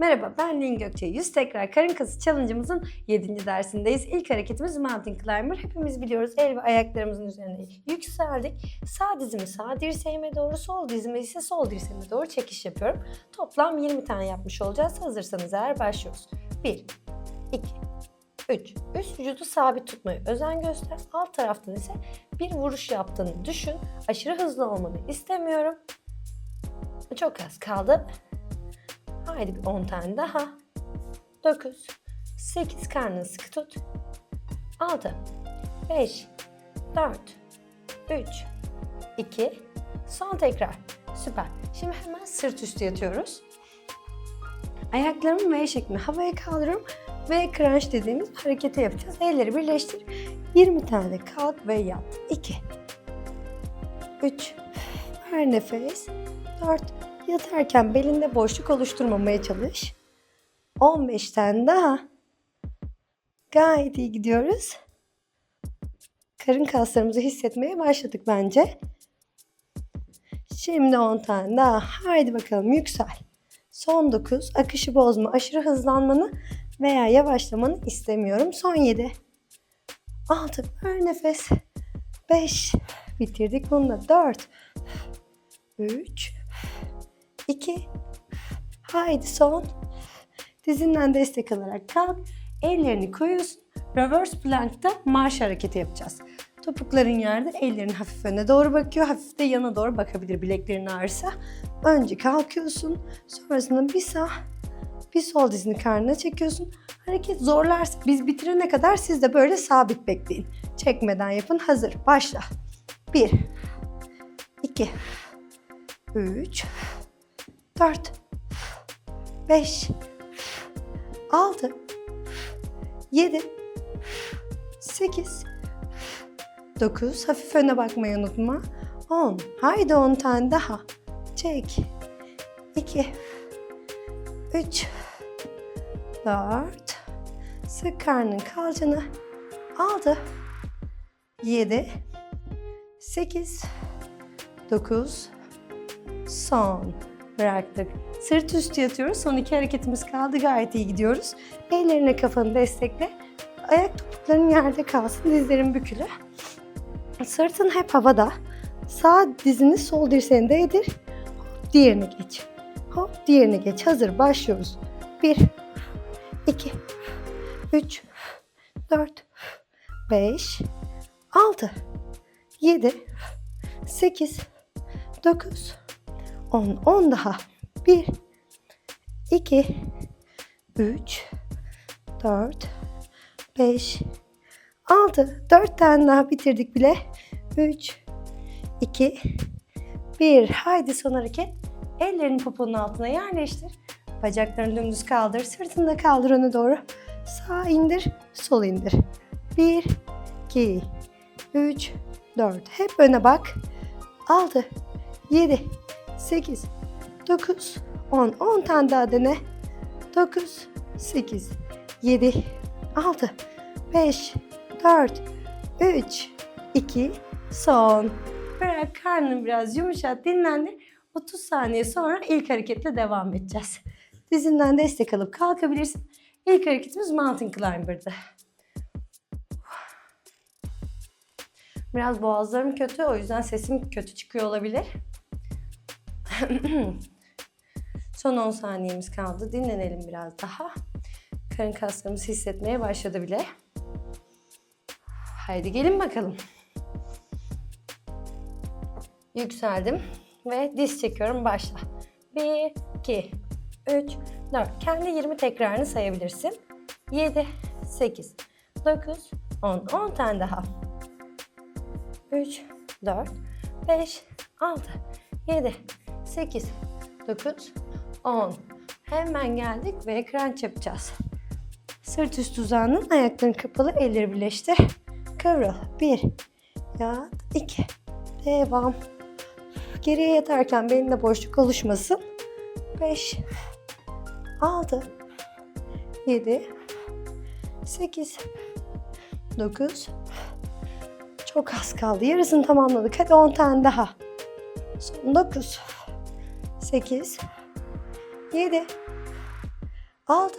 Merhaba ben Lin Gökçe. 100 tekrar karın kası challenge'ımızın 7. dersindeyiz. İlk hareketimiz mountain climber. Hepimiz biliyoruz el ve ayaklarımızın üzerine yükseldik. Sağ dizimi sağ dirseğime doğru, sol dizimi ise sol dirseğime doğru çekiş yapıyorum. Toplam 20 tane yapmış olacağız. Hazırsanız eğer başlıyoruz. 1, 2, 3. Üst vücudu sabit tutmaya özen göster. Alt taraftan ise bir vuruş yaptığını düşün. Aşırı hızlı olmanı istemiyorum. Çok az kaldı. Haydi bir 10 tane daha. 9, 8 karnını sıkı tut. 6, 5, 4, 3, 2, son tekrar. Süper. Şimdi hemen sırt üstü yatıyoruz. Ayaklarımı V şeklinde havaya kaldırıyorum ve crunch dediğimiz hareketi yapacağız. Elleri birleştir. 20 tane kalk ve yat. 2, 3, ver nefes. 4, Yatarken belinde boşluk oluşturmamaya çalış. 15 tane daha. Gayet iyi gidiyoruz. Karın kaslarımızı hissetmeye başladık bence. Şimdi 10 tane daha. Haydi bakalım yüksel. Son 9. Akışı bozma. Aşırı hızlanmanı veya yavaşlamanı istemiyorum. Son 7. 6. Ver nefes. 5. Bitirdik bunu da. 4. 3. 2 Haydi son. Dizinden destek alarak kalk. Ellerini koyuyorsun. Reverse plank'ta marş hareketi yapacağız. Topukların yerde, ellerin hafif öne doğru bakıyor. Hafif de yana doğru bakabilir bileklerin ağrısa. Önce kalkıyorsun. Sonrasında bir sağ, bir sol dizini karnına çekiyorsun. Hareket zorlarsa biz bitirene kadar siz de böyle sabit bekleyin. Çekmeden yapın. Hazır. Başla. 1 2 3 4 5 6 7 8 9 hafif öne bakmayı unutma. 10 haydi 10 tane daha. Çek. 2 3 4 sık karnın kalçanı 6 7 8 9 son bıraktık. Sırt üstü yatıyoruz. Son iki hareketimiz kaldı. Gayet iyi gidiyoruz. Ellerine kafanı destekle. Ayak topukların yerde kalsın. Dizlerin bükülü. Sırtın hep havada. Sağ dizini sol dirseğine değdir. Hop diğerine geç. Hop diğerine geç. Hazır. Başlıyoruz. 1 2 3 4 5 6 7 8 9 10 10 daha. 1 2 3 4 5 6 4 tane daha bitirdik bile. 3 2 1 haydi son hareket. Ellerini poponun altına yerleştir. Bacaklarını dümdüz kaldır. Sırtını da kaldır öne doğru. Sağ indir sol indir. 1 2 3 4 hep öne bak. 6 7 8 9 10 10 tane daha dene. 9 8 7 6 5 4 3 2 son. Bırak karnını biraz yumuşat dinlendir 30 saniye sonra ilk hareketle devam edeceğiz. Dizinden destek alıp kalkabilirsin. İlk hareketimiz mountain climber'dı. Biraz boğazlarım kötü o yüzden sesim kötü çıkıyor olabilir. Son 10 saniyemiz kaldı. Dinlenelim biraz daha. Karın kaslarımız hissetmeye başladı bile. Haydi gelin bakalım. Yükseldim ve diz çekiyorum. Başla. 1, 2, 3, 4. Kendi 20 tekrarını sayabilirsin. 7, 8, 9, 10. 10 tane daha. 3, 4, 5, 6, 7, 8, 9, 10. Hemen geldik ve crunch yapacağız. Sırt üstü uzandın, ayakların kapalı, elleri birleştir. Kıvrıl. 1, yat, 2, devam. Geriye yatarken belinde boşluk oluşmasın. 5, 6, 7, 8, 9, çok az kaldı. Yarısını tamamladık. Hadi 10 tane daha. Son 9. 8. 7. 6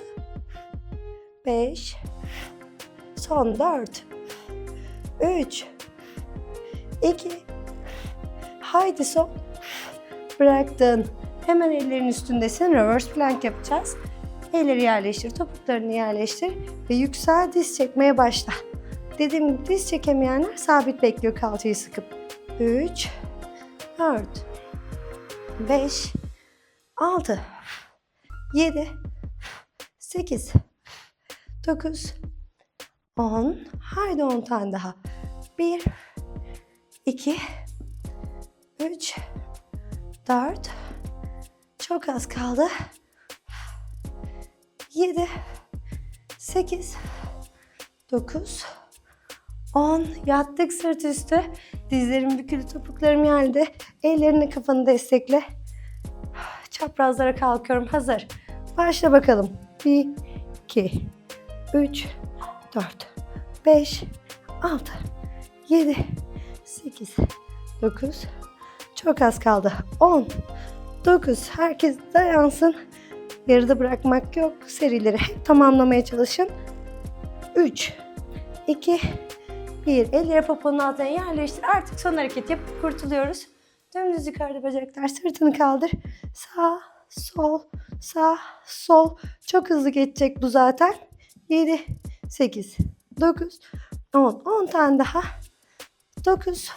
5 Son 4 3 2 Haydi son. Bıraktın. Hemen ellerin üstündesin. Reverse plank yapacağız. Elleri yerleştir, topuklarını yerleştir ve yüksel diz çekmeye başla. Dediğim gibi diz çekemeyenler sabit bekliyor kalçayı sıkıp. 3 4 5 6 7 8 9 10 Haydi 10 tane daha. 1 2 3 4 Çok az kaldı. 7 8 9 10 Yattık sırt üstü. Dizlerim bükülü, topuklarım yerde. Ellerini kafanı destekle. Çaprazlara kalkıyorum. Hazır. Başla bakalım. 1 2 3 4 5 6 7 8 9 Çok az kaldı. 10 9 Herkes dayansın. Yarıda bırakmak yok. Serileri hep tamamlamaya çalışın. 3 2 1 Elleri poponun altına yerleştir. Artık son hareket yapıp kurtuluyoruz. Dümdüz yukarıda bacaklar. Sırtını kaldır. Sağ, sol, sağ, sol. Çok hızlı geçecek bu zaten. 7, 8, 9, 10. 10 tane daha. 9,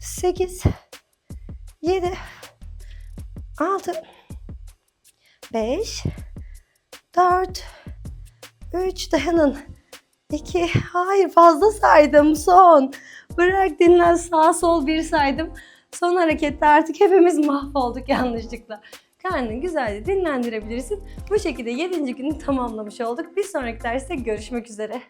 8, 7, 6, 5, 4, 3 dayanın. 2, hayır fazla saydım son. Bırak dinlen sağ sol bir saydım. Son harekette artık hepimiz mahvolduk yanlışlıkla. Karnını güzelce dinlendirebilirsin. Bu şekilde 7. günü tamamlamış olduk. Bir sonraki derste görüşmek üzere.